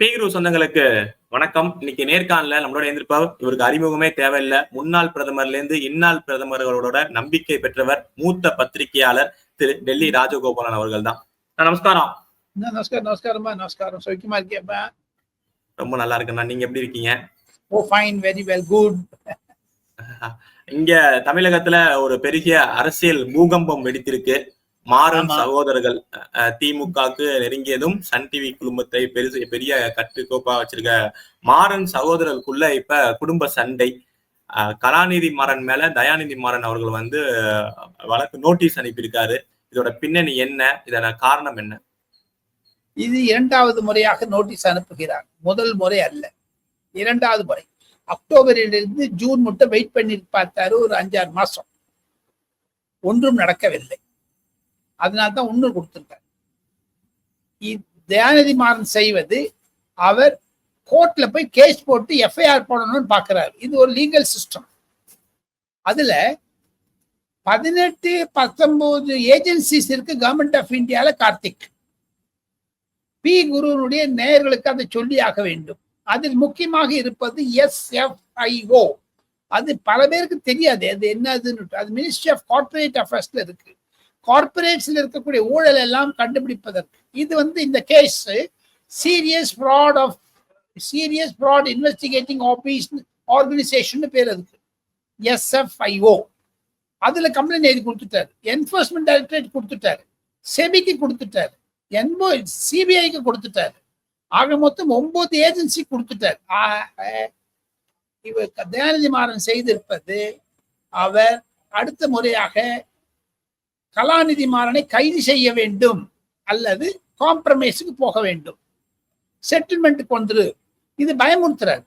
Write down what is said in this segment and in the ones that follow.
பேகுரு சொந்தங்களுக்கு வணக்கம். இன்னைக்கு நேர்காணல நம்மளோட இருந்திருப்பவர் இவருக்கு அறிமுகமே தேவையில்லை. முன்னாள் பிரதமர்ல இருந்து இந்நாள் பிரதமர்களோட நம்பிக்கை பெற்றவர் மூத்த பத்திரிகையாளர் திரு டெல்லி ராஜகோபாலன் அவர்கள் தான் நமஸ்காரம். நமஸ்காரம் நமஸ்காரம்மா. நமஸ்காரம். சௌக்கியமா இருக்கேப்பா ரொம்ப நல்லா இருக்குண்ணா. நீங்க எப்படி இருக்கீங்க? Oh fine very well good இங்க தமிழகத்துல ஒரு பெரிய அரசியல் பூகம்பம் வெடித்திருக்கு. மாறன். சகோதரர்கள் அஹ், திமுகவுக்கு நெருங்கியதும் சன் டிவி குடும்பத்தை பெருசு பெரிய கட்டுக்கோப்பா வச்சிருக்க மாறன் சகோதரர்களுக்குள்ள இப்ப குடும்ப சண்டை. கலாநிதி மாறன் மேல தயாநிதி மாறன் அவர்கள் வந்து வழக்கு நோட்டீஸ் அனுப்பியிருக்காரு. இதோட பின்னணி என்ன? இதன காரணம் என்ன? இது இரண்டாவது முறையாக நோட்டீஸ் அனுப்புகிறார். முதல் முறை அல்ல. இரண்டாவது முறை. அக்டோபரிலிருந்து ஜூன் மட்டும் வெயிட் பண்ணி பார்த்தாரு ஒரு அஞ்சாறு மாசம். ஒன்றும் நடக்கவில்லை. அதனால தான் ஒன்று கொடுத்துருக்கார். இ- தயாநிதி மாறன் செய்வது அவர் கோர்ட்ல போய் கேஸ் போட்டு எஃப்ஐஆர் போடணும்னு பார்க்கிறார் இது ஒரு லீகல் சிஸ்டம். அதுல பதினெட்டு பத்தொன்பது ஏஜென்சிஸ் இருக்கு கவர்மெண்ட் ஆஃப் இந்தியால கார்த்திக். பி குருனுடைய நேயர்களுக்கு அதை சொல்லி ஆக வேண்டும். அதில் முக்கியமாக இருப்பது எஸ்எஃப்ஐஓ அது பல பேருக்கு தெரியாது. அது என்னதுன்னு அது மினிஸ்ட்ரி ஆஃப் கார்பரேட் அஃபேர்ஸ்ல இருக்கு. கார்ப்பரேட்ஸ்ல இருக்கக்கூடிய ஊழல் எல்லாம் கண்டுபிடிப்பதற்கு. இது வந்து இந்த case serious fraud of serious fraud investigating office organisation பேர் அதுக்கு. எஸ்எஃப்ஐஓ அதுல கம்ப்ளைண்ட் எழுதி கொடுத்துட்டாரு. என்போர்ஸ்மெண்ட் டைரக்டரேட் கொடுத்துட்டாரு. செபிக்கு கொடுத்துட்டாரு. என்போ சிபிஐக்கு கொடுத்துட்டாரு. ஆக மொத்தம் ஒன்பது ஏஜென்சி கொடுத்துட்டார். இவர் தயாநிதி மாறன் செய்திருப்பது அவர் அடுத்த முறையாக கலாநிதி மாறனை கைது செய்ய வேண்டும் அல்லது காம்ப்ரமைஸுக்கு போக வேண்டும். செட்டில்மெண்ட்டுக்கு வந்துரு. இது பயமுறுத்துறாரு.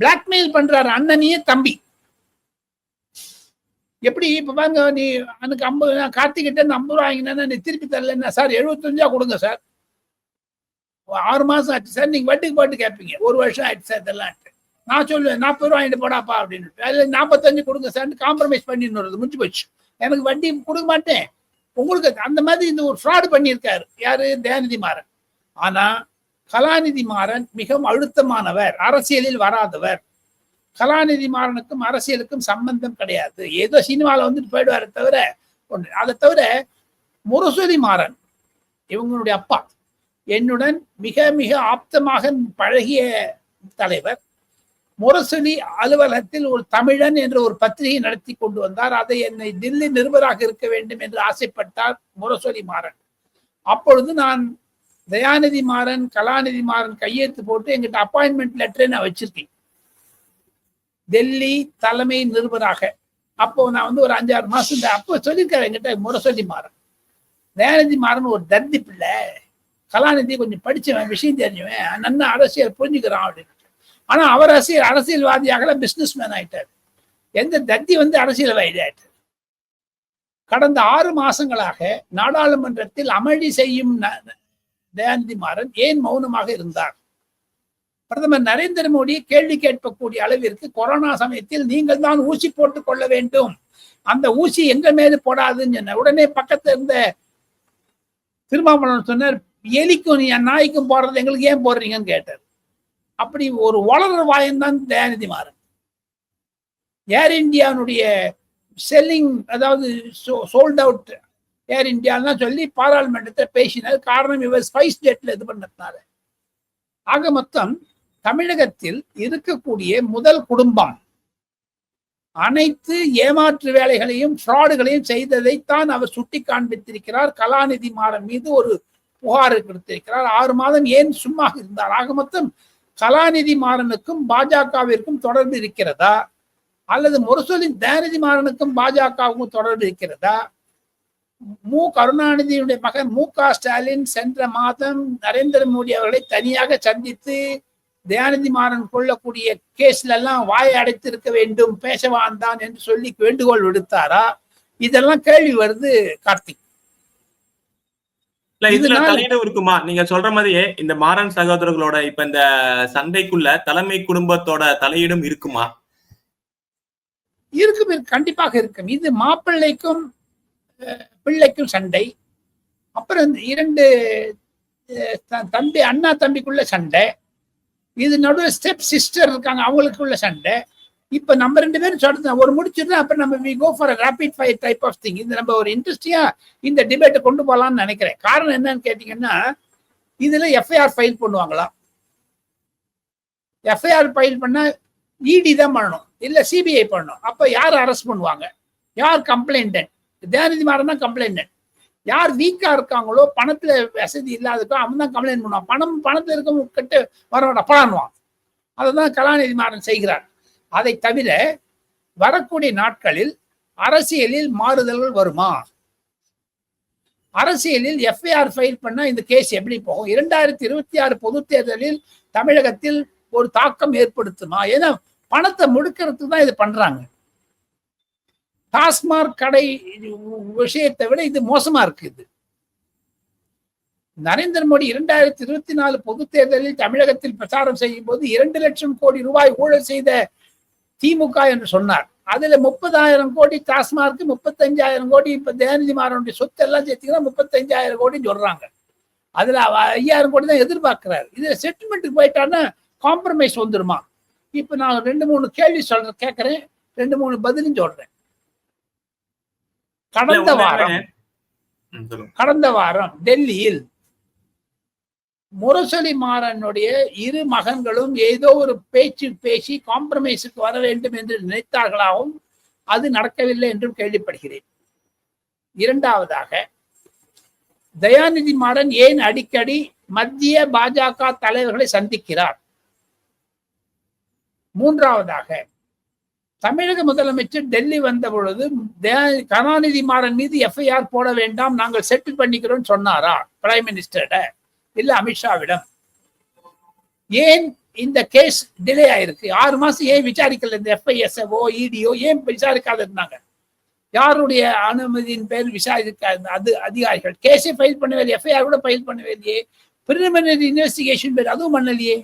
பிளாக்மெயில் பண்றாரு அண்ணனையே தம்பி. எப்படி இப்ப பாருங்க நீ எனக்கு ஐம்பது நான் கார்த்திகிட்ட ஐம்பது ரூபா வாங்கினா நீ திருப்பி தரலன்னா சார் எழுபத்தஞ்சா கொடுங்க சார். ஆறு மாசம் ஆச்சு சார் நீங்க வட்டிக்கு பாட்டு கேட்பீங்க ஒரு வருஷம் ஆயிடுச்சு சார் இதெல்லாம் நான் சொல்லுவேன் நாற்பது ரூபா வாங்கிட்டு போடாப்பா அப்படின்னு அதுல நாற்பத்தஞ்சு கொடுங்க சார் காம்ப்ரமைஸ் பண்ணிடுறது முடிஞ்சு போச்சு. எனக்கு வட்டி கொடுக்க மாட்டேன். உங்களுக்கு அந்த மாதிரி இந்த ஒரு ஃப்ராடு பண்ணியிருக்காரு. யாரு? தயாநிதி மாறன். ஆனா கலாநிதி மாறன் மிகவும் அழுத்தமானவர் அரசியலில் வராதவர். கலாநிதி மாறனுக்கும் அரசியலுக்கும் சம்பந்தம் கிடையாது. ஏதோ சினிமாவில் வந்துட்டு போயிடுவாரு தவிர ஒன்று அதை தவிர முரசொலி மாறன் இவங்களுடைய அப்பா என்னுடன் மிக மிக ஆப்தமாக பழகிய தலைவர் முரசொலி அலுவலகத்தில் ஒரு தமிழன் என்ற ஒரு பத்திரிகை நடத்தி கொண்டு வந்தார். அதை என்னை தில்லி நிருபராக இருக்க வேண்டும் என்று ஆசைப்பட்டார் முரசொலி மாறன். அப்பொழுது நான் தயாநிதி மாறன் கலாநிதி மாறன் கையெழுத்து போட்டு எங்கிட்ட அப்பாயின்மெண்ட் லெட்டரை நான் வச்சிருக்கேன். டெல்லி தலைமை நிருபராக. அப்போ நான் வந்து ஒரு அஞ்சாறு மாசம் அப்போ சொல்லியிருக்காரு என்கிட்ட முரசொலி மாறன். தயாநிதி மாறன் ஒரு தர்தி பிள்ளை. கலாநிதி கொஞ்சம் படிச்சவன் விஷயம் தெரிஞ்சவன். நன்ன அரசியல் புரிஞ்சுக்கிறான் அப்படின்னு. ஆனா அவர் அரசியல் அரசியல்வாதியாக பிசினஸ் மேன் ஆயிட்டார். எந்த தத்தி வந்து அரசியல்வாதி ஆயிட்டார் கடந்த ஆறு மாசங்களாக நாடாளுமன்றத்தில் அமளி செய்யும் ந- தயாநிதி மாறன் ஏன் மௌனமாக இருந்தார்? பிரதமர் நரேந்திர மோடி கேள்வி கேட்கக்கூடிய அளவிற்கு கொரோனா சமயத்தில் நீங்கள் தான் ஊசி போட்டுக் கொள்ள வேண்டும். அந்த ஊசி எங்க மேல போடாதுன்னு சொன்ன உடனே பக்கத்துல இருந்த திருமாவளவன் சொன்னார் எலிக்கும் நீ நாய்க்கும் போடுறது எங்களுக்கு ஏன் போடுறீங்கன்னு கேட்டார். அப்படி ஒரு வளர வாயம்தான் தயாநிதி மாறன். ஏர் இந்தியாவுடைய செல்லிங் அதாவது சோல்ட் அவுட் ஏர் இந்தியாலாம் சொல்லி பாராளுமன்றத்தை பேசினார். காரணம் இவர் ஸ்பைஸ் ஜெட்ல இது பண்ணதுனால ஆக மொத்தம் தமிழகத்தில் இருக்கக்கூடிய முதல் குடும்பம். அனைத்து ஏமாற்று வேலைகளையும் ஃப்ராடுகளையும் செய்ததைத்தான் அவர் சுட்டி காண்பித்திருக்கிறார் கலாநிதி மாறன் மீது ஒரு புகார் கொடுத்திருக்கிறார். ஆறு மாதம் ஏன் சும்மா இருந்தார்? ஆக மொத்தம் கலாநிதி மாறனுக்கும் பாஜகவிற்கும் தொடர்பு இருக்கிறதா? அல்லது முரசொலின் தயாநிதி மாறனுக்கும் பாஜகவுக்கும் தொடர்பு இருக்கிறதா? மு. கருணாநிதியுடைய மகன் மு. க. ஸ்டாலின் சென்ற மாதம் நரேந்திர மோடி அவர்களை தனியாக சந்தித்து தயாநிதி மாறன் கொள்ளக்கூடிய கேஸ்ல எல்லாம் வாயை அடைத்திருக்க வேண்டும் பேசவான் தான் என்று சொல்லி வேண்டுகோள் விடுத்தாரா? இதெல்லாம் கேள்வி வருது கார்த்திக். இல்ல இதுல தலையீடு இருக்குமா? நீங்க சொல்ற மாதிரியே இந்த மாறன் சகோதரர்களோட இப்ப இந்த சண்டைக்குள்ள தலைமை குடும்பத்தோட தலையீடும் இருக்குமா? இருக்கும் இருக்கு, கண்டிப்பாக இருக்கும். இது மாப்பிள்ளைக்கும் பிள்ளைக்கும் சண்டை. அப்புறம் இந்த இரண்டு தம்பி அண்ணா தம்பிக்குள்ள சண்டை. இது நடுவில் ஸ்டெப் சிஸ்டர் இருக்காங்க அவங்களுக்குள்ள சண்டை. இப்ப நம்ம ரெண்டு பேரும் சொல்றது ஒரு முடிச்சிருந்தா அப்ப நம்ம we go for rapid fire type of thing இது நம்ம ஒரு இன்ட்ரெஸ்டிங்கா இந்த டிபேட்டை கொண்டு போகலாம்னு நினைக்கிறேன். காரணம் என்னன்னு கேட்டீங்கன்னா இதுல எஃப்ஐஆர் ஃபைல் பண்ணுவாங்களாம். எஃப்ஐஆர் ஃபைல் பண்ணா இடி தான் பண்ணணும். இல்ல சிபிஐ பண்ணணும். அப்ப யார் அரெஸ்ட் பண்ணுவாங்க? யார் கம்ப்ளைண்டன்ட் தயாநிதி மாறன் தான் கம்ப்ளைண்டன்ட் யார் வீக்கா இருக்காங்களோ பணத்துல வசதி இல்லாதக்கோ அவன் தான் கம்ப்ளைண்ட் பண்ணுவான். பணம் பணத்துல இருக்கவங்க கிட்ட வர பழனுவான் அதை தான் கலாநிதி மாறன் செய்கிறார். அதை தவிர வரக்கூடிய நாட்களில் அரசியலில் மாறுதல்கள் வருமா? அரசியலில் எஃப்ஐஆர் ஃபைல் பண்ணால் இந்த கேஸ் எப்படி போகும்? இரண்டாயிரத்தி இருபத்தி ஆறு பொது தேர்தலில் தமிழகத்தில் ஒரு தாக்கம் ஏற்படுத்துமா? ஏன்னா பணத்தை முடுக்கிறதுக்கு தான் இது பண்றாங்க. டாஸ்மாக் கடை விஷயத்தை விட இது மோசமா இருக்கு இது. நரேந்திர மோடி இரண்டாயிரத்தி இருபத்தி நாலு பொது தேர்தலில் தமிழகத்தில் பிரச்சாரம் செய்யும் போது இரண்டு லட்சம் கோடி ரூபாய் ஊழல் செய்த திமுக என்று சொன்னார். அதுல முப்பதாயிரம் கோடி டாஸ்மார்க்கு முப்பத்தஞ்சாயிரம் கோடி இப்ப தயாநிதி மாறனுடைய சொத்து எல்லாம் சேர்த்தீங்கன்னா முப்பத்தஞ்சாயிரம் கோடின்னு சொல்றாங்க. அதுல ஐயாயிரம் கோடி தான் எதிர்பார்க்கிறாரு. இதுல செட்டில்மெண்ட்டுக்கு போயிட்டான்னா காம்ப்ரமைஸ் வந்துருமா? இப்ப நான் ரெண்டு மூணு கேள்வி சொல்றேன் கேட்கறேன். ரெண்டு மூணு பதிலும் சொல்றேன். கடந்த வாரம் கடந்த வாரம் டெல்லியில் முரசொலி மாறனுடைய இரு மகன்களும் ஏதோ ஒரு பேச்சு பேசி காம்ப்ரமைஸுக்கு வர வேண்டும் என்று நினைத்தார்களாகவும் அது நடக்கவில்லை என்றும் கேள்விப்படுகிறேன். இரண்டாவதாக தயாநிதி மாறன் ஏன் அடிக்கடி மத்திய பாஜக தலைவர்களை சந்திக்கிறார்? மூன்றாவதாக தமிழக முதலமைச்சர் டெல்லி வந்த பொழுது கருணாநிதி மாறன் மீது எஃப்ஐஆர் போட வேண்டாம் நாங்கள் செட்டில் பண்ணிக்கிறோம் சொன்னாரா? பிரைம் மினிஸ்டர்ட இல்ல அமித்ஷாவிடம். ஏன் இந்த கேஸ் டிலே ஆயிருக்கு? ஆறு மாசம் ஏன் விசாரிக்கல இந்த எஃப்ஐஎஸ்ஓ இடிஓ ஏன் விசாரிக்காத இருந்தாங்க யாருடைய அனுமதியின் பேர் விசாரிக்க அது அதிகாரிகள்? கேஸே ஃபைல் பண்ணவே எஃப்ஐஆர் கூட ஃபைல் பண்ணவே இல்லையே. பிரிலிமினரி இன்வெஸ்டிகேஷன் பேர் அதுவும் பண்ணலையே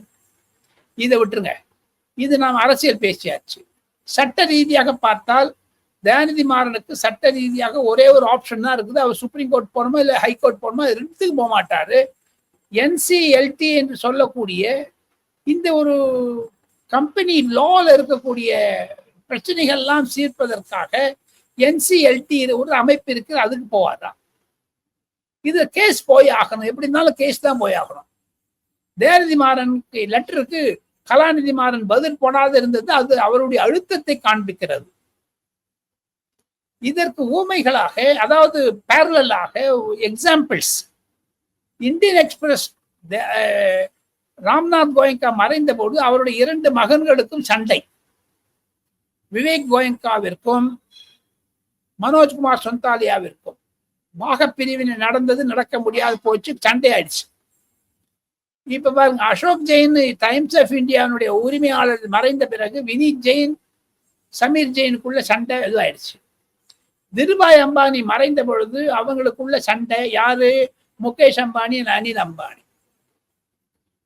இதை விட்டுருங்க. இது நாம் அரசியல் பேசியாச்சு. சட்ட ரீதியாக பார்த்தால் தயாநிதி மாறனுக்கு சட்ட ரீதியாக ஒரே ஒரு ஆப்ஷன் தான் இருக்குது. அவர் சுப்ரீம் கோர்ட் போகணுமா இல்லை ஹைகோர்ட் போகணுமோ? ரெண்டுத்துக்கு போக மாட்டாரு என்சிஎல்டி என்று சொல்லக்கூடிய இந்த ஒரு கம்பெனி லோவில் இருக்கக்கூடிய பிரச்சனைகள்லாம் சீர்ப்பதற்காக என்சிஎல்டி ஒரு அமைப்பு இருக்கு அதுக்கு போவாதான் இது கேஸ் போய் ஆகணும். எப்படி இருந்தாலும் கேஸ் தான் போய் ஆகணும். தேரதி மாறனுக்கு லெட்டருக்கு கலாநிதி மாறன் பதில் போடாது இருந்தது அது அவருடைய அழுத்தத்தை காண்பிக்கிறது. இதற்கு ஊமைகளாக அதாவது பேரலாக examples Indian Express Ramnath Goenka மறைந்த போது அவருடைய இரண்டு மகன்களுக்கும் சண்டை. விவேக் கோயங்காவிற்கும் மனோஜ்குமார் சொந்தாலியாவிற்கும் பிரிவினை நடந்தது நடக்க முடியாது போச்சு சண்டை ஆயிடுச்சு. இப்ப பாருங்க அசோக் ஜெயின் டைம்ஸ் ஆஃப் இந்தியாவுடைய உரிமையாளர் மறைந்த பிறகு வினீத் ஜெயின் சமீர் ஜெயினுக்குள்ள சண்டை இதுவாயிடுச்சு. திருபாய் அம்பானி மறைந்த பொழுது அவங்களுக்குள்ள சண்டை யாரு முகேஷ் அம்பானி அனில் அம்பானி.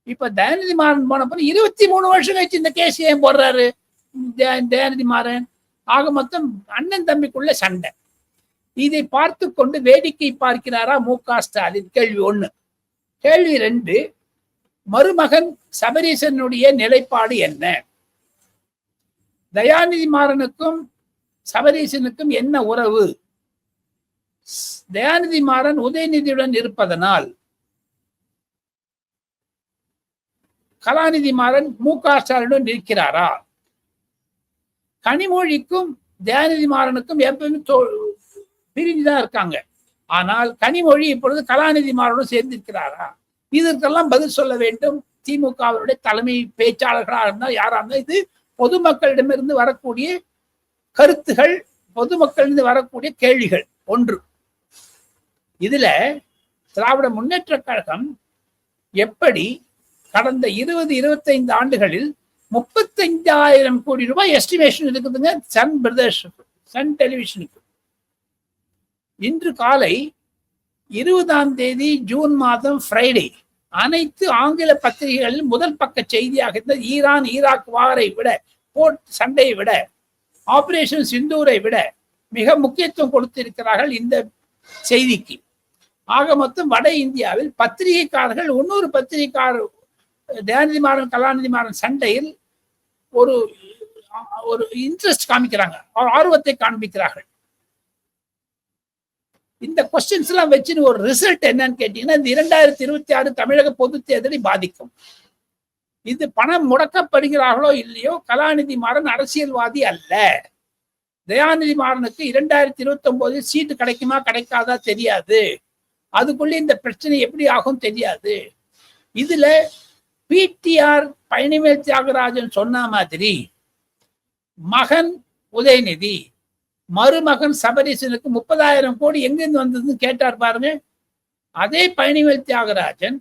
இப்ப தயாநிதி மாறன் போனப்ப இருபத்தி மூணு வருஷம் கழிச்சு இந்த கேஸ் ஏன் போடுறாரு? தயாநிதி மாறன். ஆக மொத்தம் அண்ணன் தம்பிக்குள்ள சண்டை. இதை பார்த்து கொண்டு வேடிக்கை பார்க்கிறாரா மு க ஸ்டாலின்? கேள்வி ஒண்ணு. கேள்வி ரெண்டு மருமகன் சபரீசனுடைய நிலைப்பாடு என்ன? தயாநிதி மாறனுக்கும் சபரீசனுக்கும் என்ன உறவு? தயாநிதி மாறன் உதயநிதியுடன் இருப்பதனால் கலாநிதி மாறன் மு க ஸ்டாலினுடன் இருக்கிறாரா? கனிமொழிக்கும் தயாநிதி மாறனுக்கும் எப்பவுமே பிரிஞ்சுதான் இருக்காங்க. ஆனால் கனிமொழி இப்பொழுது கலாநிதி மாறனுடன் சேர்ந்திருக்கிறாரா? இதற்கெல்லாம் பதில் சொல்ல வேண்டும். திமுகவினுடைய தலைமை பேச்சாளர்களாக இருந்தால் யாரா இருந்தால் இது பொதுமக்களிடமிருந்து வரக்கூடிய கருத்துகள் பொதுமக்களிலிருந்து வரக்கூடிய கேள்விகள். ஒன்று. இதுல திராவிட முன்னேற்ற கழகம் எப்படி கடந்த இருபது இருபத்தைந்து ஆண்டுகளில் முப்பத்தைந்தாயிரம் கோடி ரூபாய் எஸ்டிமேஷன் இருக்குதுங்க சன் பிரதர்ஸ் சன் டெலிவிஷனுக்கு இன்று காலை இருபதாம் தேதி ஜூன் மாதம் ஃப்ரைடே அனைத்து ஆங்கில பத்திரிகைகளில் முதல் பக்க செய்தியாக இருந்த ஈரான் ஈராக் வாரை விட போர்ட் சண்டையை விட ஆபரேஷன் சிந்தூரை விட மிக முக்கியத்துவம் கொடுத்திருக்கிறார்கள் இந்த செய்திக்கு. ஆக மொத்தம் வட இந்தியாவில் பத்திரிகைக்காரர்கள் இன்னொரு பத்திரிகைக்காரர் தயாநிதி மாறன் கலாநிதி மாறன் சண்டையில் ஒரு ஒரு இன்ட்ரெஸ்ட் காமிக்கிறாங்க. ஒரு ஆர்வத்தை காண்பிக்கிறார்கள். இந்த கொஸ்டின்ஸ் எல்லாம் வச்சுன்னு ஒரு ரிசல்ட் என்னன்னு கேட்டீங்கன்னா இந்த இரண்டாயிரத்தி இருபத்தி ஆறு தமிழக பொது தேர்தலை பாதிக்கும். இது பணம் முடக்கப்படுகிறார்களோ இல்லையோ கலாநிதி மாறன் அரசியல்வாதி அல்ல. தயாநிதி மாறனுக்கு இரண்டாயிரத்தி இருபத்தி ஒன்பதில் சீட்டு கிடைக்குமா கிடைக்காதா தெரியாது. அதுக்குள்ளே இந்த பிரச்சனை எப்படி ஆகும் தெரியாது. இதுல பிடிஆர் பழனிவேல் தியாகராஜன் சொன்ன மாதிரி மகன் உதயநிதி மருமகன் சபரீசனுக்கு முப்பதாயிரம் கோடி எங்கிருந்து வந்ததுன்னு கேட்டார் பாருங்க. அதே பழனிவேல் தியாகராஜன்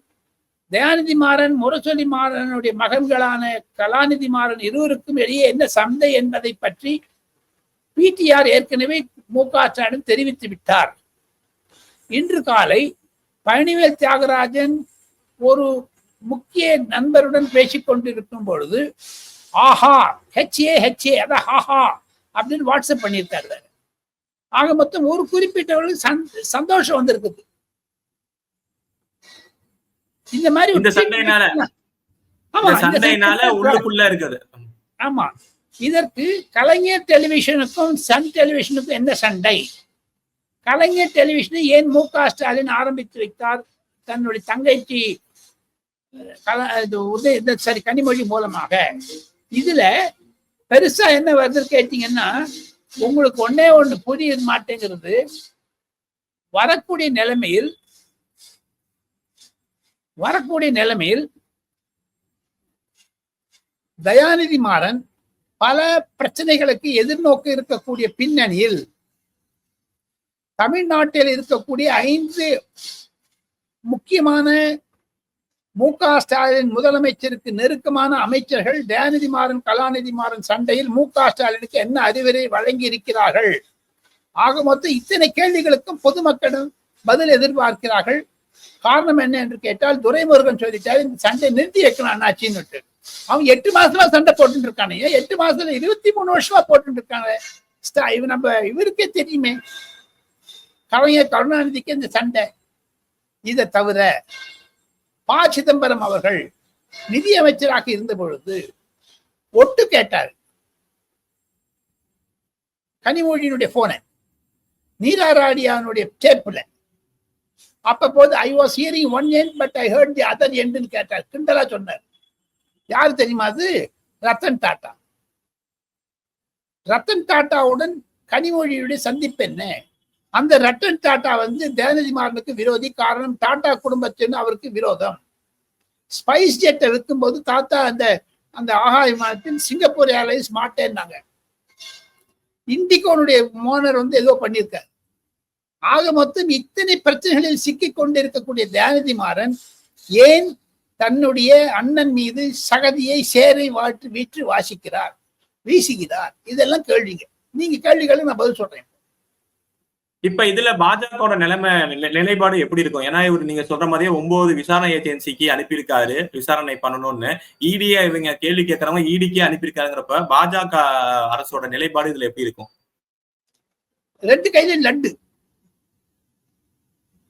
தயாநிதி மாறன் முரசொலி மாறனுடைய மகன்களான கலாநிதி மாறன் இருவருக்கும் இடையே என்ன சந்தை என்பதை பற்றி பிடிஆர் ஏற்கனவே மு க ஸ்டாலின் தெரிவித்து விட்டார். இன்று காலை பழனிவேல் தியாகராஜன் ஒரு முக்கிய நண்பருடன் பேசிக் கொண்டிருக்கும் பொழுது ஆஹா ஹெச்ஏ ஹெச்ஏ அதான் ஹாஹா அப்படின்னு வாட்ஸ்அப் பண்ணியிருக்காரு ஆக மொத்தம் ஒரு குறிப்பிட்டவர்களுக்கு சந்தோஷம் வந்திருக்குது. இந்த மாதிரி இந்த சண்டையினால இந்த சண்டையினால உள்ளுக்குள்ள இருக்குது. ஆமா. இதற்கு கலைஞர் டெலிவிஷனுக்கும் சன் டெலிவிஷனுக்கும் என்ன சண்டை? கலைஞர் டெலிவிஷனை ஏன் மு க ஸ்டாலின் ஆரம்பித்து வைத்தார்? தன்னுடைய தங்கைக்கு உதய சரி கனிமொழி மூலமாக. இதுல பெருசா என்ன வருது கேட்டீங்கன்னா உங்களுக்கு ஒன்னே ஒண்ணு புரிய மாட்டேங்கிறது. வரக்கூடிய நிலைமையில் வரக்கூடிய நிலைமையில் தயாநிதி மாறன் பல பிரச்சனைகளுக்கு எதிர்நோக்க இருக்கக்கூடிய பின்னணியில் தமிழ்நாட்டில் இருக்கக்கூடிய ஐந்து முக்கியமான மு க ஸ்டாலின் முதலமைச்சருக்கு நெருக்கமான அமைச்சர்கள் தயாநிதி மாறன் கலாநிதி மாறன் சண்டையில் மு க ஸ்டாலினுக்கு என்ன அறிவுரை வழங்கி இருக்கிறார்கள் ஆக மொத்தம் இத்தனை கேள்விகளுக்கும் பொதுமக்களிடம் பதில் எதிர்பார்க்கிறார்கள். காரணம் என்ன என்று கேட்டால் துரைமுருகன் சொல்லிட்டாரு இந்த சண்டை நிறுத்தி வைக்கணும் அண்ணாச்சின்னு அவன் எட்டு மாசமா சண்டை போட்டு இருக்கானே எட்டு மாசத்துல இருபத்தி மூணு வருஷமா போட்டு இருக்காங்க நம்ம இவருக்கே தெரியுமே. கலைஞர் கருணாநிதிக்கு இந்த சண்டை. இதை தவிர ப. சிதம்பரம் அவர்கள் நிதியமைச்சராக இருந்த பொழுது ஒட்டு கேட்டார். கனிமொழியினுடைய போனை நீராராடியானுடைய டேப்ல அப்ப போது I was hearing one end but I heard the other எண்டுன்னு கேட்டார். கிண்டலா சொன்னார். யாரு தெரியுமா அது? ரத்தன் டாட்டா. ரத்தன் டாட்டாவுடன் கனிமொழியுடைய சந்திப்பு என்ன? அந்த ரட்டன் டாட்டா வந்து தேனஜி மாறனுக்கு விரோதி. காரணம் டாட்டா குடும்பத்தின் அவருக்கு விரோதம். ஸ்பைஸ் ஜெட்டை விற்கும் போது தாத்தா அந்த அந்த ஆகா விமானத்தில் சிங்கப்பூர் ஏர்லைன்ஸ் மாட்டேன்னாங்க. இண்டிகோனுடைய மோனர் வந்து ஏதோ பண்ணியிருக்காரு. ஆக மொத்தம் இத்தனை பிரச்சனைகளில் சிக்கி கொண்டிருக்கக்கூடிய தேனதி மாறன் ஏன் தன்னுடைய அண்ணன் மீது சகதியை சேரை வாற்று வீற்று வாசிக்கிறார் வீசுகிறார்? இதெல்லாம் கேள்விங்க. நீங்க கேள்விகளை நான் பதில் சொல்றேன். இப்ப இதுல பாஜகவோட நிலைமை நிலைப்பாடு எப்படி இருக்கும்? ஏன்னா இவர் நீங்க சொல்ற மாதிரியே ஒன்பது விசாரணை ஏஜென்சிக்கு அனுப்பியிருக்காரு விசாரணை பண்ணணும்னு. இடிய இவங்க கேள்வி கேட்கறவங்க இடிக்கே அனுப்பியிருக்காருங்கிறப்ப பாஜக அரசோட நிலைப்பாடு இதுல எப்படி இருக்கும்? ரெண்டு கையில லட்டு.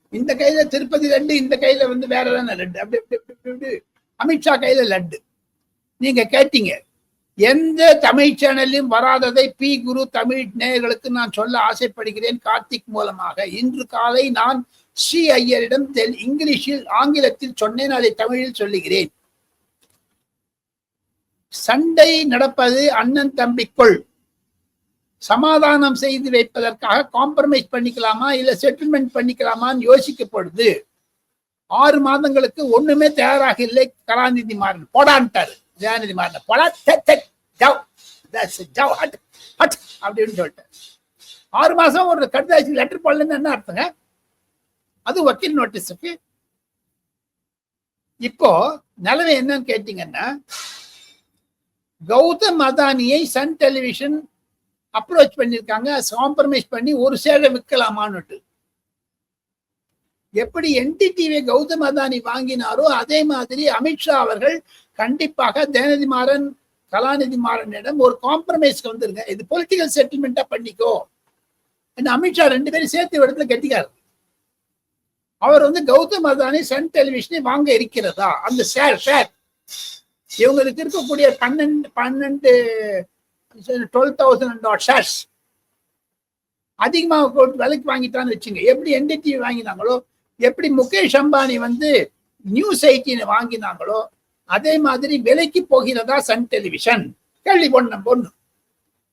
இந்த கையில திருப்பதி லட்டு இந்த கையில வந்து வேற தானே லட்டு? அப்படி அப்படி. அமித்ஷா கையில லட்டு. நீங்க கேட்டீங்க. எந்த தமிழ் சேனலிலும் வராததை பி குரு தமிழ் நேயர்களுக்கு நான் சொல்ல ஆசைப்படுகிறேன் கார்த்திக் மூலமாக. இன்று காலை நான் ஸ்ரீ ஐயரிடம் தெல் இங்கிலீஷில் ஆங்கிலத்தில் சொன்னேன் அதை தமிழில் சொல்லுகிறேன். சண்டை நடப்பது அண்ணன் தம்பிக்குள். சமாதானம் செய்து வைப்பதற்காக காம்ப்ரமைஸ் பண்ணிக்கலாமா இல்ல செட்டில்மெண்ட் பண்ணிக்கலாமான்னு யோசிக்கப்படுது ஆறு மாதங்களுக்கு ஒண்ணுமே தயாராக இல்லை. கலாநிதி மாறன் போடான்ட்டாரு. தயாநிதி மாறன் போடா ஜவ் ஜவ் ஹட் ஹட் அப்படின்னு சொல்லிட்டு ஆறு மாசம் ஒரு கடிதாசி லெட்டர் போடலன்னு என்ன அர்த்தங்க? அது வக்கீல் நோட்டீஸுக்கு இப்போ நிலைமை என்னன்னு கேட்டீங்கன்னா கௌதம் அதானியை சன் டெலிவிஷன் அப்ரோச் பண்ணிருக்காங்க காம்ப்ரமைஸ் பண்ணி ஒரு சேவை விற்கலாமான்னுட்டு. எப்படி என்டிடிவி கௌதம் அதானி வாங்கினாரோ அதே மாதிரி அமித்ஷா அவர்கள் கண்டிப்பாக தேனதிமாறன் மாறன் கலாநிதி மாறனிடம் ஒரு காம்ப்ரமைஸ்க்கு வந்துருங்க. இது பொலிட்டிக்கல் செட்டில்மெண்ட்டா பண்ணிக்கோ. அமித்ஷா ரெண்டு பேரும் சேர்த்து இடத்துல கட்டிக்காரு. அவர் வந்து கௌதம் அதானி சன் டெலிவிஷனை வாங்க இருக்கிறதா? அந்த ஷேர் ஷேர். இவங்களுக்கு இருக்கக்கூடிய பன்னெண்டு பன்னெண்டு டுவெல் தௌசண்ட் ஷேர்ஸ் அதிகமாக விலைக்கு வாங்கிட்டான்னு வச்சுங்க. எப்படி என்டிடிவி வாங்கினாங்களோ எப்படி முகேஷ் அம்பானி வந்து நியூஸ் எயிட்டின் வாங்கினாங்களோ அதே மாதிரி விலைக்கு போகிறதா சன் டெலிவிஷன்? கேள்வி பொண்ணு பொண்ணு.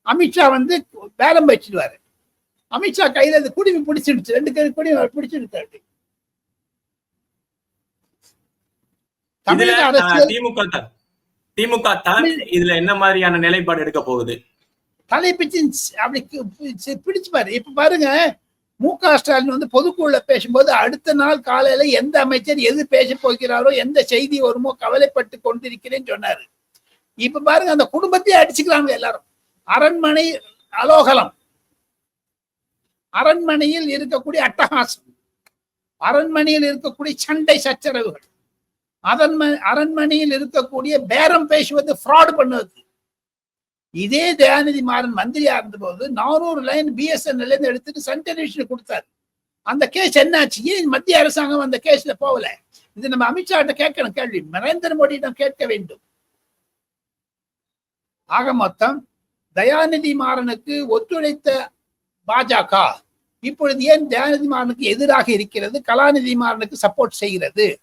அமித்ஷா வந்து பேரம் வச்சிடுவாரு அமித்ஷா கையில அது குடிமை பிடிச்சிடுச்சு. ரெண்டு கை குடிமை அரசியல் திமுக திமுக தலைமை இதுல என்ன மாதிரியான நிலைப்பாடு எடுக்க போகுது? தலைப்பிச்சு அப்படி பிடிச்சு பாரு. இப்ப பாருங்க மு க ஸ்டாலின் வந்து பொதுக்குழுல பேசும்போது அடுத்த நாள் காலையில எந்த அமைச்சர் எது பேச போகிறாரோ எந்த செய்தி வருமோ கவலைப்பட்டு கொண்டிருக்கிறேன்னு சொன்னாரு. இப்ப பாருங்க அந்த குடும்பத்தையே அடிச்சுக்கிறாங்க எல்லாரும். அரண்மனை அலோகலம். அரண்மனையில் இருக்கக்கூடிய அட்டகாசம். அரண்மனையில் இருக்கக்கூடிய சண்டை சச்சரவுகள். அரண்மனை அரண்மனையில் இருக்கக்கூடிய பேரம் பேசுவது ஃப்ராடு பண்ணுவது. இதே தயாநிதி மாறன் மந்திரியா இருந்தபோது நானூறு லைன் பிஎஸ்என்எல் இருந்து எடுத்துட்டு சன் டெலிவிஷன் கொடுத்தாரு. அந்த கேஸ் என்னாச்சு? ஏன் மத்திய அரசாங்கம் அந்த கேஸ்ல போகல? இது நம்ம அமித்ஷா கிட்ட கேட்கணும் கேள்வி. நரேந்திர மோடியிடம் கேட்க வேண்டும். ஆக மொத்தம் தயாநிதி மாறனுக்கு ஒத்துழைத்த பாஜக இப்பொழுது ஏன் தயாநிதி மாறனுக்கு எதிராக இருக்கிறது? கலாநிதி மாறனுக்கு சப்போர்ட் செய்கிறது.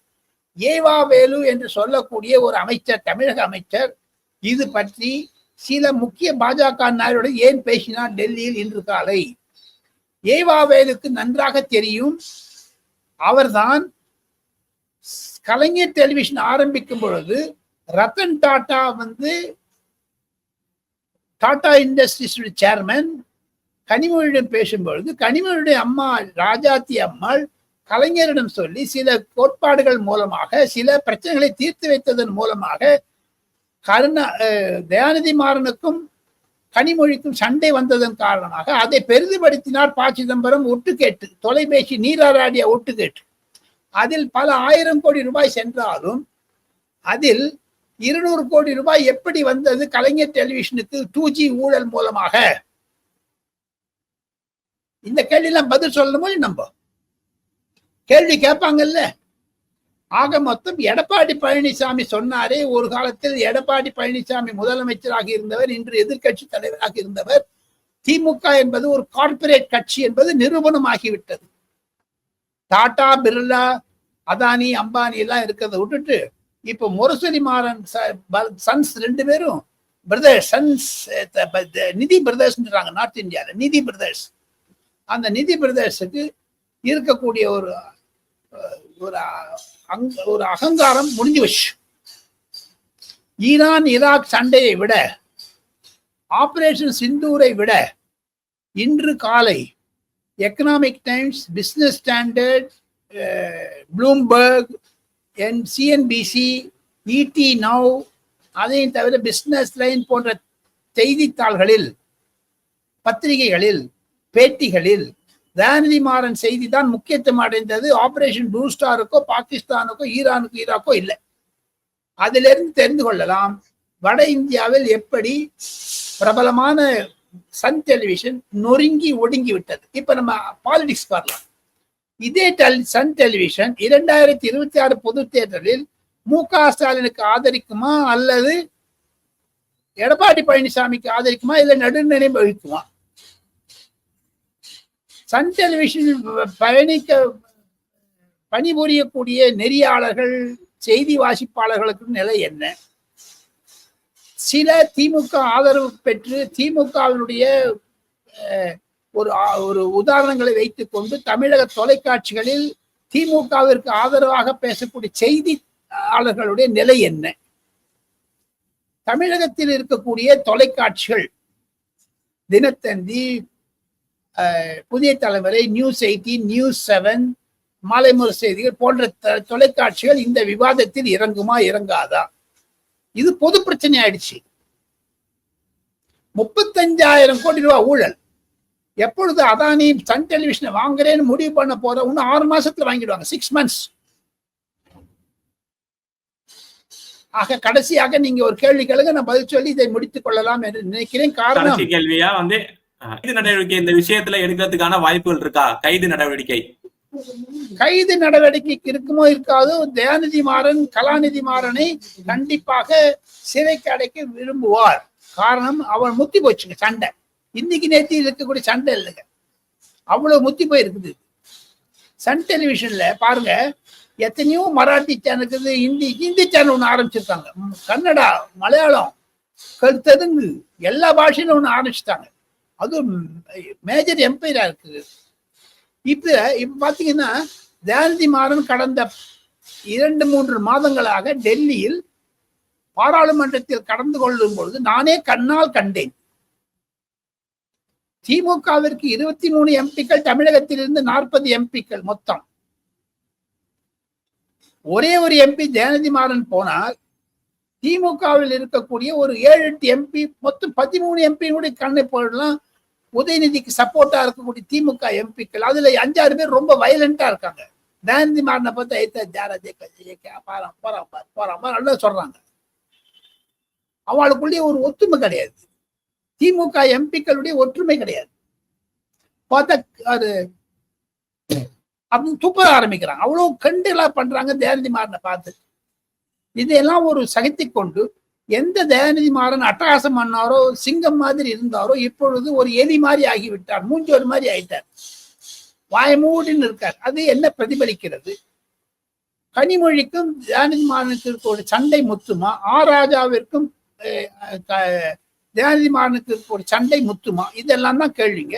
ஏவா வேலு என்று சொல்லக்கூடிய ஒரு அமைச்சர் தமிழக அமைச்சர் இது பற்றி சில முக்கிய பாஜக நாயருடன் ஏன் பேசினார் டெல்லியில் இன்று காலை? ஏவாவேலுக்கு நன்றாக தெரியும் அவர்தான் கலைஞர் டெலிவிஷன் ஆரம்பிக்கும் பொழுது ரத்தன் டாட்டா வந்து டாடா இண்டஸ்ட்ரீஸ் சேர்மன் கனிமொழியிடம் பேசும்பொழுது கனிமொழியுடைய அம்மா ராஜாத்தி அம்மாள் கலைஞரிடம் சொல்லி சில கோட்பாடுகள் மூலமாக சில பிரச்சனைகளை தீர்த்து வைத்ததன் மூலமாக கருணா தயாநிதி மாறனுக்கும் கனிமொழிக்கும் சண்டை வந்ததன் காரணமாக அதை பெரிதுபடுத்தினார் ப. சிதம்பரம் ஒட்டு கேட்டு தொலைபேசி நீராராடிய ஒட்டு கேட்டு அதில் பல ஆயிரம் கோடி ரூபாய் சென்றாலும் அதில் இருநூறு கோடி ரூபாய் எப்படி வந்தது கலைஞர் டெலிவிஷனுக்கு டூ ஜி ஊழல் மூலமாக? இந்த கேள்வியெல்லாம் பதில் சொல்லணுமோ நம்ம கேள்வி கேட்பாங்கல்ல? ஆக மொத்தம் எடப்பாடி பழனிசாமி சொன்னாரே ஒரு காலத்தில் எடப்பாடி பழனிசாமி முதலமைச்சராக இருந்தவர் இன்று எதிர்க்கட்சி தலைவராக இருந்தவர். திமுக என்பது ஒரு கார்ப்பரேட் கட்சி என்பது நிரூபணமாகிவிட்டது. டாடா பிர்லா அதானி அம்பானி எல்லாம் இருக்கிறத விட்டுட்டு இப்போ முரசொலி மாறன் சன்ஸ் ரெண்டு பேரும் பிரதர்ஸ் சன்ஸ் நிதி பிரதர்ஸ்ன்றாங்க நார்த் இந்தியால நிதி பிரதர்ஸ் அந்த நிதி பிரதர்ஸுக்கு இருக்கக்கூடிய ஒரு ஒரு அங்க ஒரு அகங்காரம் முடிஞ்சு வச்சு ஈரான் ஈராக் சண்டையை விட ஆபரேஷன் சிந்தூரை விட இன்று காலை Economic Times Business Standard Bloomberg என் சிஎன்பிசி இடி நவ் அதையும் தவிர பிஸ்னஸ் லைன் போன்ற செய்தித்தாள்களில் பத்திரிகைகளில் பேட்டிகளில் தயாநிதி மாறன் செய்தி தான் முக்கியத்துவம் அடைந்தது. ஆபரேஷன் ப்ளூ ஸ்டாருக்கோ பாகிஸ்தானுக்கோ ஈரானுக்கோ ஈராக்கோ இல்லை. அதிலிருந்து தெரிந்து கொள்ளலாம். வட இந்தியாவில் எப்படி பிரபலமான சன் டெலிவிஷன் நொறுங்கி ஒடுங்கி விட்டது. இப்ப நம்ம பாலிடிக்ஸ் பார்க்கலாம். இதே டெல் சன் டெலிவிஷன் இரண்டாயிரத்தி இருபத்தி ஆறு பொது தேர்தலில் மு க ஸ்டாலினுக்கு ஆதரிக்குமா அல்லது எடப்பாடி பழனிசாமிக்கு ஆதரிக்குமா? இல்லை நடுநிலை வகிக்குமா? சன் டெலிவிஷனில் பயணிக்க பணிபுரியக்கூடிய நெறியாளர்கள் செய்தி வாசிப்பாளர்களுக்கு நிலை என்ன? சில திமுக ஆதரவு பெற்று திமுகவினுடைய அஹ், ஒரு ஒரு உதாரணங்களை வைத்துக்கொண்டு தமிழக தொலைக்காட்சிகளில் திமுகவிற்கு ஆதரவாக பேசக்கூடிய செய்தியாளர்களுடைய நிலை என்ன? தமிழகத்தில் இருக்கக்கூடிய தொலைக்காட்சிகள் Dinathanthi Puthiya Thalaimurai News eighteen News seven Malaimurai செய்திகள் போன்ற தொலைக்காட்சிகள் இந்த விவாதத்தில் இறங்குமா இறங்காதா? இது பொது பிரச்சனை ஆயிடுச்சு. முப்பத்தஞ்சாயிரம் கோடி ரூபாய் ஊழல். எப்பொழுது அதானி சன் டெலிவிஷனை வாங்குறேன்னு முடிவு பண்ண போற இன்னும் ஆறு மாசத்துல வாங்கிடுவாங்க சிக்ஸ் மந்த்ஸ் ஆக கடைசியாக நீங்க ஒரு கேள்வி கேளுங்க நான் பதில் சொல்லி இதை முடித்துக் கொள்ளலாம் என்று நினைக்கிறேன். காரணம் கேள்வியா வந்து கைது நடவடிக்கை இந்த விஷயத்துல எடுக்கிறதுக்கான வாய்ப்புகள் இருக்கா? கைது நடவடிக்கை. கைது நடவடிக்கைக்கு இருக்குமோ இருக்காதோ தயாநிதி மாறன் கலாநிதி மாறனை கண்டிப்பாக சிறைக்கு அடைக்க விரும்புவார். காரணம் அவன் முத்தி போச்சுங்க சண்டை. இன்னைக்கு நேற்று இருக்கக்கூடிய சண்டை இல்லைங்க. அவ்வளவு முத்தி போயிருக்குது. சன் டெலிவிஷன்ல பாருங்க எத்தனையோ மராட்டி சேனல் இருக்குது ஹிந்தி ஹிந்தி சேனல் ஒன்று ஆரம்பிச்சிருக்காங்க. கன்னடா மலையாளம் கருத்தெதுங்கு எல்லா பாஷையிலும் ஒன்று ஆரம்பிச்சிட்டாங்க. அது மேஜர் எம்பையரா இருக்குது. இப்ப இப்ப பாத்தீங்கன்னா தயாநிதி மாறன் கடந்த இரண்டு மூன்று மாதங்களாக டெல்லியில் பாராளுமன்றத்தில் கடந்து கொள்ளும் பொழுது நானே கண்ணால் கண்டேன். திமுகவிற்கு இருபத்தி மூணு எம்பிக்கள் தமிழகத்திலிருந்து நாற்பது எம்பிக்கள் மொத்தம். ஒரே ஒரு எம்பி ஜெயநிதி மாறன் போனால் திமுகவில் இருக்கக்கூடிய ஒரு ஏழு எட்டு எம்பி மொத்தம் பதிமூணு எம்பி கூட கண்ணை போடலாம். உதயநிதிக்கு சப்போர்ட்டா இருக்கக்கூடிய திமுக எம்பிக்கள் அதுல அஞ்சாறு பேர் ரொம்ப வயலண்டா இருக்காங்க. தயாநிதி மாறனை பார்த்தா ஏத்த ஜாரா ஜேக்க ஜேக்க பாரா போறான் பார் போறா மாதிரி நல்லா சொல்றாங்க. அவளுக்குள்ளேயே ஒரு ஒத்துமை கிடையாது. திமுக எம்பிக்களுடைய ஒற்றுமை கிடையாது. பார்த்தா அது அப்படின்னு துப்ப ஆரம்பிக்கிறாங்க. அவ்வளவு கண்டுகளா பண்றாங்க தயாநிதி மாறனை பார்த்து. இதையெல்லாம் ஒரு சகித்து கொண்டு எந்த தயாநிதி மாறன் அட்டகாசம் பண்ணாரோ சிங்கம் மாதிரி இருந்தாரோ இப்பொழுது ஒரு எலி மாதிரி ஆகிவிட்டார் மூஞ்சோர் மாதிரி ஆயிட்டார். வாயமூடின்னு இருக்கார். அது என்ன பிரதிபலிக்கிறது? கனிமொழிக்கும் தயாநிதி மாறனுக்கு இருக்க ஒரு சண்டை முத்துமா? ஆ ராஜாவிற்கும் அஹ், தயாநிதி மாறனுக்கு இருக்க ஒரு சண்டை முத்துமா? இதெல்லாம் தான் கேள்விங்க.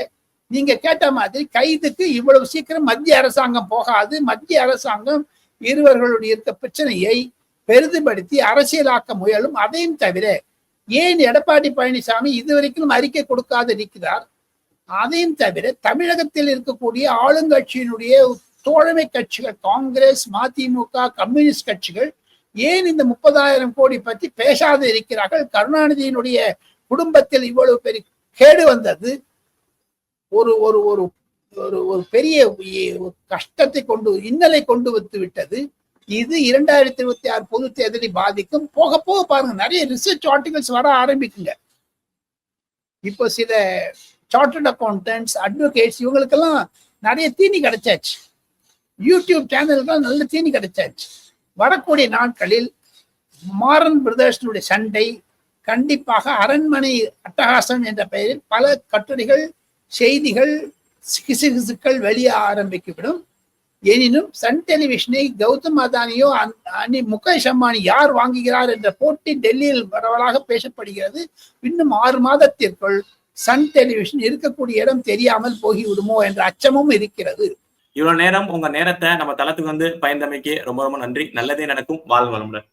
நீங்க கேட்ட மாதிரி கைதுக்கு இவ்வளவு சீக்கிரம் மத்திய அரசாங்கம் போகாது. மத்திய அரசாங்கம் இருவர்களுடைய இருக்க பிரச்சனையை பெரிதுபடுத்தி அரசியலாக்க முயலும். அதையும் தவிர ஏன் எடப்பாடி பழனிசாமி இதுவரைக்கும் அறிக்கை கொடுக்காது இருக்கிறார் அதையும் தவிர தமிழகத்தில் இருக்கக்கூடிய ஆளுங்கட்சியினுடைய தோழமை கட்சிகள் காங்கிரஸ் மதிமுக கம்யூனிஸ்ட் கட்சிகள் ஏன் இந்த முப்பதாயிரம் கோடி பற்றி பேசாது இருக்கிறார்கள்? கருணாநிதியினுடைய குடும்பத்தில் இவ்வளவு பெரிய கேடு வந்தது. ஒரு ஒரு ஒரு ஒரு ஒரு பெரிய கஷ்டத்தை கொண்டு இன்னலை கொண்டு வந்து விட்டது. இது இரண்டாயிரத்தி இருபத்தி ஆறு பொது தேர்தலை பாதிக்கும். போக போக பாருங்க நிறைய ரிசர்ச் ஆர்டிகல்ஸ் வர ஆரம்பிக்குங்க. இப்போ சில சார்ட்டர்ட் அக்கௌண்டன்ஸ் அட்வொகேட்ஸ் இவங்களுக்கெல்லாம் நிறைய தீனி கிடைச்சாச்சு. யூடியூப் சேனலுக்கெல்லாம் நல்ல தீனி கிடைச்சாச்சு. வரக்கூடிய நாட்களில் மாறன் பிரதர்ஷனுடைய சண்டை கண்டிப்பாக அரண்மனை அட்டகாசம் என்ற பெயரில் பல கட்டுரைகள் செய்திகள் கிசுகிசுக்கள் வெளியே ஆரம்பிக்கப்படும். எனினும் சன் டெலிவிஷனை கௌதம் அதானியோ அன்- அனி முகேஷ் அம்பானி யார் வாங்குகிறார் என்ற போட்டி டெல்லியில் பரவலாக பேசப்படுகிறது. இன்னும் ஆறு மாதத்திற்குள் சன் டெலிவிஷன் இருக்கக்கூடிய இடம் தெரியாமல் போகிவிடுமோ என்ற அச்சமும் இருக்கிறது. இவ்வளவு நேரம் உங்க நேரத்தை நம்ம தளத்துக்கு வந்து பயந்தமைக்கு ரொம்ப ரொம்ப நன்றி. நல்லதே நடக்கும். வாழ் வளமுடன்.